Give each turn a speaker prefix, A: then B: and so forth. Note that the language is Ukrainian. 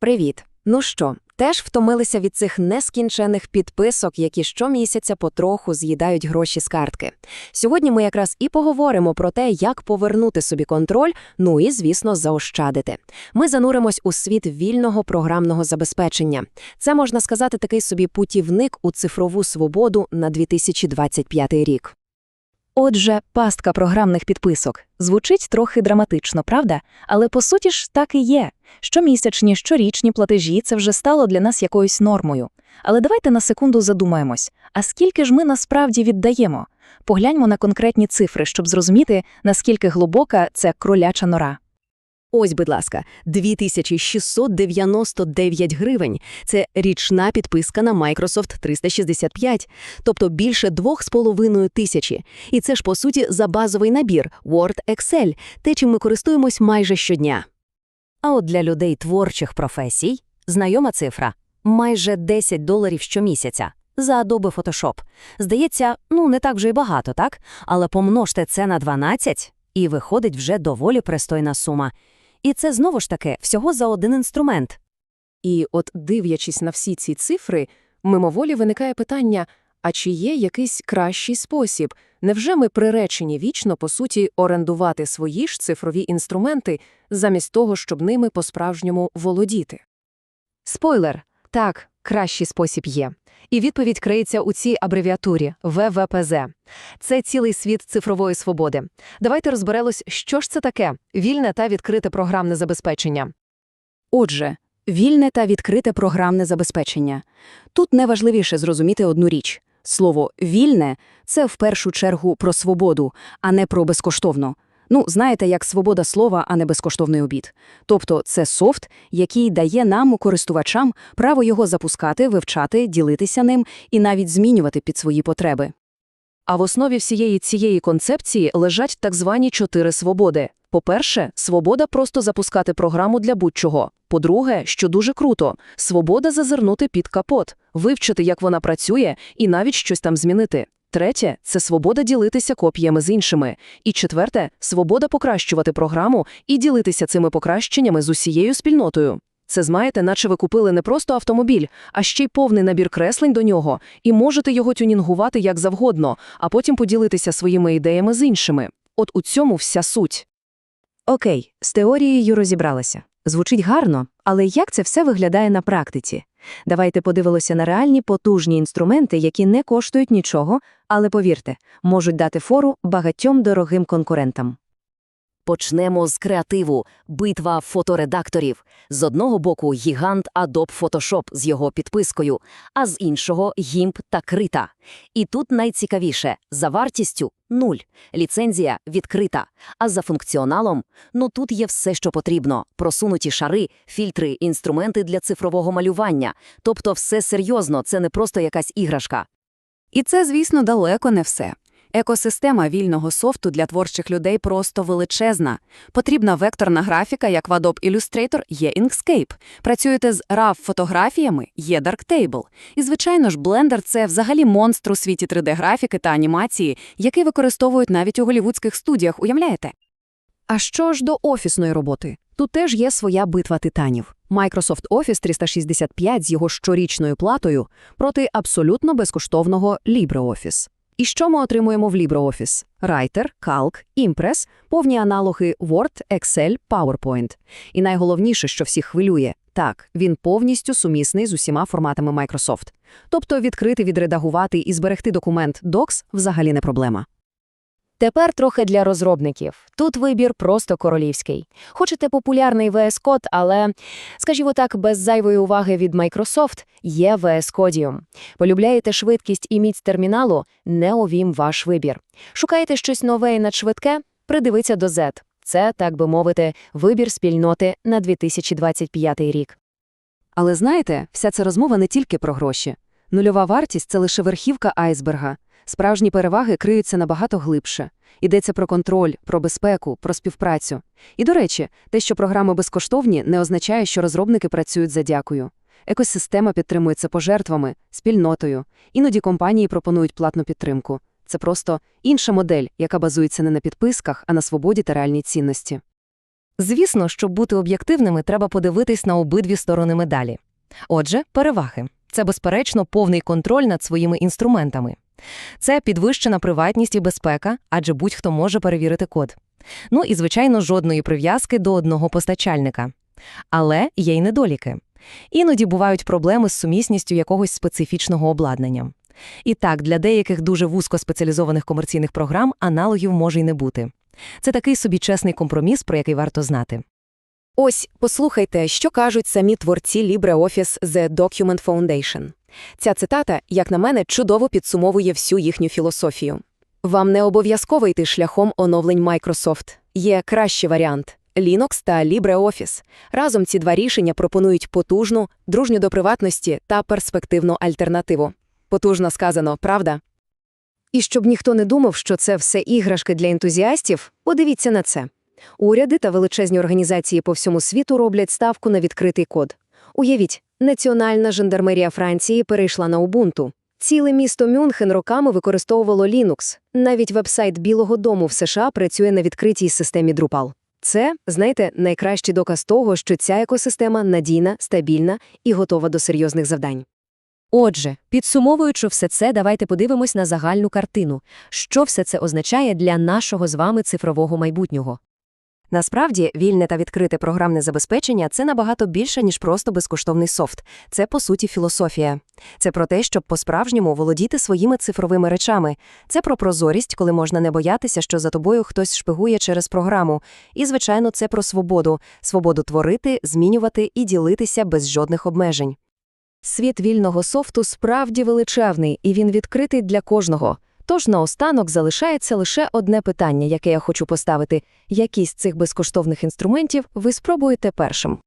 A: Привіт! Ну що, теж втомилися від цих нескінчених підписок, які щомісяця потроху з'їдають гроші з картки. Сьогодні ми якраз і поговоримо про те, як повернути собі контроль, ну і, звісно, заощадити. Ми зануримось у світ вільного програмного забезпечення. Це, можна сказати, такий собі путівник у цифрову свободу на 2025 рік.
B: Отже, пастка програмних підписок. Звучить трохи драматично, правда? Але по суті ж так і є. Щомісячні, щорічні платежі це вже стало для нас якоюсь нормою. Але давайте на секунду задумаємось, а скільки ж ми насправді віддаємо? Погляньмо на конкретні цифри, щоб зрозуміти, наскільки глибока це кроляча нора.
A: Ось, будь ласка, 2699 гривень. Це річна підписка на Microsoft 365, тобто більше 2,5 тисячі. І це ж, по суті, за базовий набір Word, Excel, те, чим ми користуємось майже щодня. А от для людей творчих професій знайома цифра – майже 10 доларів щомісяця за Adobe Photoshop. Здається, ну не так вже й багато, так? Але помножте це на 12 – і виходить вже доволі пристойна сума. І це знову ж таки всього за один інструмент.
C: І от, дивлячись на всі ці цифри, мимоволі виникає питання, а чи є якийсь кращий спосіб? Невже ми приречені вічно, по суті, орендувати свої ж цифрові інструменти, замість того, щоб ними по-справжньому володіти?
A: Спойлер. Так, кращий спосіб є. І відповідь криється у цій абревіатурі ВВПЗ. Це цілий світ цифрової свободи. Давайте розберелось, що ж це таке – вільне та відкрите програмне забезпечення. Отже, вільне та відкрите програмне забезпечення. Тут найважливіше зрозуміти одну річ. Слово «вільне» – це в першу чергу про свободу, а не про безкоштовно. Ну, знаєте, як свобода слова, а не безкоштовний обід. Тобто це софт, який дає нам, користувачам, право його запускати, вивчати, ділитися ним і навіть змінювати під свої потреби. А в основі всієї цієї концепції лежать так звані чотири свободи. По-перше, свобода просто запускати програму для будь-чого. По-друге, що дуже круто, свобода зазирнути під капот, вивчити, як вона працює, і навіть щось там змінити. Третє це свобода ділитися копіями з іншими. І четверте свобода покращувати програму і ділитися цими покращеннями з усією спільнотою. Це, знаєте, наче ви купили не просто автомобіль, а ще й повний набір креслень до нього, і можете його тюнінгувати як завгодно, а потім поділитися своїми ідеями з іншими. От у цьому вся суть. Окей, з теорією розібралися. Звучить гарно, але як це все виглядає на практиці? Давайте подивимося на реальні потужні інструменти, які не коштують нічого, але, повірте, можуть дати фору багатьом дорогим конкурентам. Почнемо з креативу – битва фоторедакторів. З одного боку гігант Adobe Photoshop з його підпискою, а з іншого – GIMP та Krita. І тут найцікавіше – за вартістю – нуль, ліцензія відкрита, а за функціоналом – ну тут є все, що потрібно – просунуті шари, фільтри, інструменти для цифрового малювання. Тобто все серйозно, це не просто якась іграшка.
D: І це, звісно, далеко не все. Екосистема вільного софту для творчих людей просто величезна. Потрібна векторна графіка, як в Adobe Illustrator, є Inkscape. Працюєте з RAW-фотографіями, є Darktable. І, звичайно ж, Blender – це взагалі монстр у світі 3D-графіки та анімації, який використовують навіть у голівудських студіях, уявляєте?
A: А що ж до офісної роботи? Тут теж є своя битва титанів. Microsoft Office 365 з його щорічною платою проти абсолютно безкоштовного LibreOffice. І що ми отримуємо в LibreOffice? Writer, Calc, Impress, повні аналоги Word, Excel, PowerPoint. І найголовніше, що всіх хвилює, так, він повністю сумісний з усіма форматами Microsoft. Тобто відкрити, відредагувати і зберегти документ Docs взагалі не проблема.
E: Тепер трохи для розробників. Тут вибір просто королівський. Хочете популярний VS Code, але, скажімо так, без зайвої уваги від Microsoft є VS Codium. Полюбляєте швидкість і міць терміналу? Не овім ваш вибір. Шукаєте щось нове і надшвидке? Придивіться до Z. Це, так би мовити, вибір спільноти на 2025 рік.
A: Але знаєте, вся ця розмова не тільки про гроші. Нульова вартість – це лише верхівка айсберга. Справжні переваги криються набагато глибше. Йдеться про контроль, про безпеку, про співпрацю. І, до речі, те, що програми безкоштовні, не означає, що розробники працюють за дякую. Екосистема підтримується пожертвами, спільнотою. Іноді компанії пропонують платну підтримку. Це просто інша модель, яка базується не на підписках, а на свободі та реальній цінності. Звісно, щоб бути об'єктивними, треба подивитись на обидві сторони медалі. Отже, переваги. Це, безперечно, повний контроль над своїми інструментами. Це підвищена приватність і безпека, адже будь-хто може перевірити код. Ну і, звичайно, жодної прив'язки до одного постачальника. Але є й недоліки. Іноді бувають проблеми з сумісністю якогось специфічного обладнання. І так, для деяких дуже вузькоспеціалізованих комерційних програм аналогів може й не бути. Це такий собі чесний компроміс, про який варто знати.
E: Ось, послухайте, що кажуть самі творці LibreOffice The Document Foundation. Ця цитата, як на мене, чудово підсумовує всю їхню філософію. Вам не обов'язково йти шляхом оновлень Microsoft. Є кращий варіант – Linux та LibreOffice. Разом ці два рішення пропонують потужну, дружню до приватності та перспективну альтернативу. Потужно сказано, правда?
A: І щоб ніхто не думав, що це все іграшки для ентузіастів, подивіться на це. Уряди та величезні організації по всьому світу роблять ставку на відкритий код. Уявіть, Національна жандармерія Франції перейшла на Ubuntu. Ціле місто Мюнхен роками використовувало Linux. Навіть вебсайт Білого дому в США працює на відкритій системі Drupal. Це, знаєте, найкращий доказ того, що ця екосистема надійна, стабільна і готова до серйозних завдань.
E: Отже, підсумовуючи все це, давайте подивимось на загальну картину. Що все це означає для нашого з вами цифрового майбутнього?
A: Насправді, вільне та відкрите програмне забезпечення – це набагато більше, ніж просто безкоштовний софт. Це, по суті, філософія. Це про те, щоб по-справжньому володіти своїми цифровими речами. Це про прозорість, коли можна не боятися, що за тобою хтось шпигує через програму. І, звичайно, це про свободу. Свободу творити, змінювати і ділитися без жодних обмежень. Світ вільного софту справді величезний, і він відкритий для кожного. Тож наостанок залишається лише одне питання, яке я хочу поставити. Які з цих безкоштовних інструментів ви спробуєте першим?